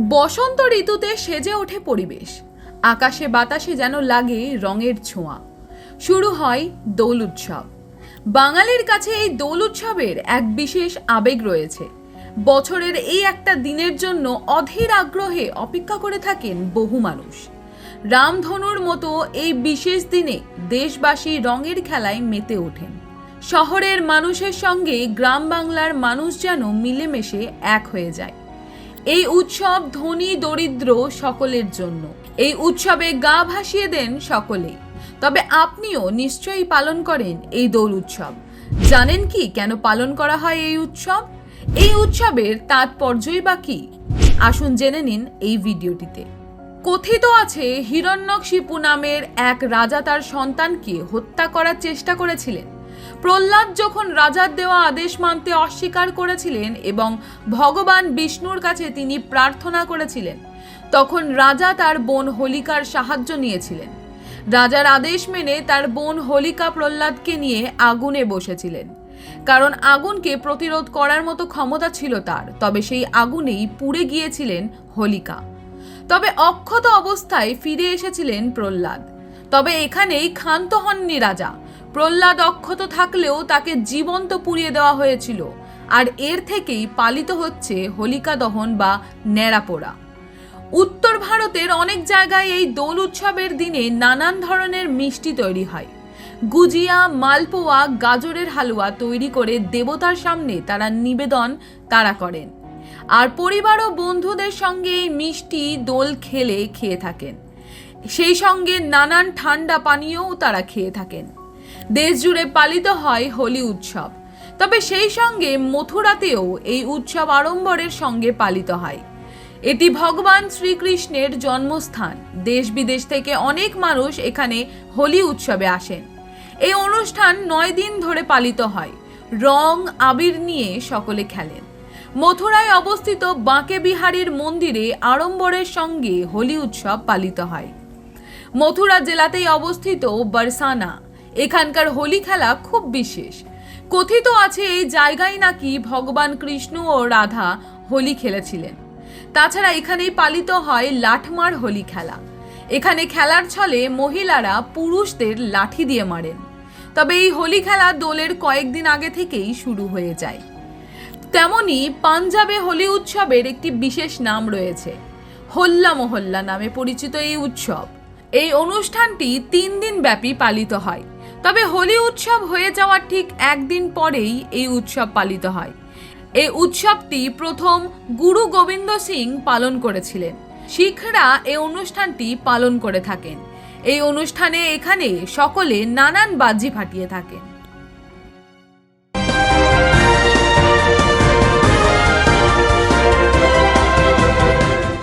বসন্ত ঋতুতে সেজে ওঠে পরিবেশ। আকাশে বাতাসে যেন লাগে রঙের ছোঁয়া। শুরু হয় দোল উৎসব। বাঙালির কাছে এই দোল উৎসবের এক বিশেষ আবেগ রয়েছে। বছরের এই একটা দিনের জন্য অধীর আগ্রহে অপেক্ষা করে থাকেন বহু মানুষ। রামধনুর মতো এই বিশেষ দিনে দেশবাসী রঙের খেলায় মেতে ওঠেন। শহরের মানুষের সঙ্গে গ্রাম বাংলার মানুষ যেন মিলেমিশে এক হয়ে যায়। এই উৎসব ধনী দরিদ্র সকলের জন্য। এই উৎসবে গা ভাসিয়ে দেন সকলেই তবে আপনিও নিশ্চয়ই পালন করেন এই দোল উৎসব। জানেন কি কেন পালন করা হয় এই উৎসব? এই উৎসবের তাৎপর্যই বা কি? আসুন জেনে নিন এই ভিডিওটিতে। কথিত আছে হিরণ্যকশিপু নামের এক রাজা তার সন্তানকে হত্যা করার চেষ্টা করেছিলেন। প্রহ্লাদ যখন রাজার দেওয়া আদেশ মানতে অস্বীকার করেছিলেন এবং ভগবান বিষ্ণুর কাছে তিনি প্রার্থনা করেছিলেন, তখন রাজা তার বোন হোলিকার সাহায্য নিয়েছিলেন। রাজার আদেশ মেনে তার বোন হোলিকা প্রহ্লাদকে নিয়ে আগুনে বসেছিলেন। কারণ আগুনকে প্রতিরোধ করার মতো ক্ষমতা ছিল তার, তবে সেই আগুনেই পুড়ে গিয়েছিলেন হোলিকা। তবে অক্ষত অবস্থায় ফিরে এসেছিলেন প্রহ্লাদ। তবে এখানেই ক্ষান্ত হননি রাজা। প্রহ্লাদ অক্ষত থাকলেও তাকে জীবন্ত পুড়িয়ে দেওয়া হয়েছিল, আর এর থেকেই পালিত হচ্ছে হোলিকা দহন বা ন্যাড়াপোড়া উত্তর ভারতের অনেক জায়গায় এই দোল উৎসবের দিনে নানান ধরনের মিষ্টি তৈরি হয়। গুজিয়া, মালপোয়া, গাজরের হালুয়া তৈরি করে দেবতার সামনে তারা নিবেদন, তারা করেন। আর পরিবার ও বন্ধুদের সঙ্গে এই মিষ্টি দোল খেলে খেয়ে থাকেন। সেই সঙ্গে নানান ঠান্ডা পানীয়ও তারা খেয়ে থাকেন। দেশ জুড়ে পালিত হয় হোলি উৎসব। তবে সেই সঙ্গে মথুরাতেও এই উৎসব আড়ম্বরের সঙ্গে পালিত হয়। এটি ভগবান শ্রীকৃষ্ণের জন্মস্থান। দেশ বিদেশ থেকে অনেক মানুষ এখানে হোলি উৎসবে আসেন। এই অনুষ্ঠান নয় দিন ধরে পালিত হয়। রং, আবির নিয়ে সকলে খেলেন। মথুরায় অবস্থিত বাঁকে বিহারীর মন্দিরে আড়ম্বরের সঙ্গে হোলি উৎসব পালিত হয়। মথুরা জেলাতেই অবস্থিত বারসানা। এখানকার হোলি খেলা খুব বিশেষ। কথিত আছে এই জায়গায় নাকি ভগবান কৃষ্ণ ও রাধা হোলি খেলেছিলেন। তাছাড়া এখানেই পালিত হয় লাঠমার হোলি খেলা। এখানে খেলার ছলে মহিলারা পুরুষদের লাঠি দিয়ে মারেন। তবে এই হোলি খেলা দোলের কয়েকদিন আগে থেকেই শুরু হয়ে যায়। তেমনি পাঞ্জাবে হোলি উৎসবের একটি বিশেষ নাম রয়েছে। হোল্লা মহল্লা নামে পরিচিত এই উৎসব। এই অনুষ্ঠানটি তিন দিন ব্যাপী পালিত হয়। তবে হোলি উৎসব হয়ে যাওয়ার ঠিক একদিন পরেই এই উৎসব পালিত হয়। এই উৎসবটি প্রথম গুরু গোবিন্দ সিং পালন করেছিলেন। শিখরা এই অনুষ্ঠানটি পালন করে থাকেন। এই অনুষ্ঠানে এখানে সকলে নানান বাজি ফাটিয়ে থাকেন।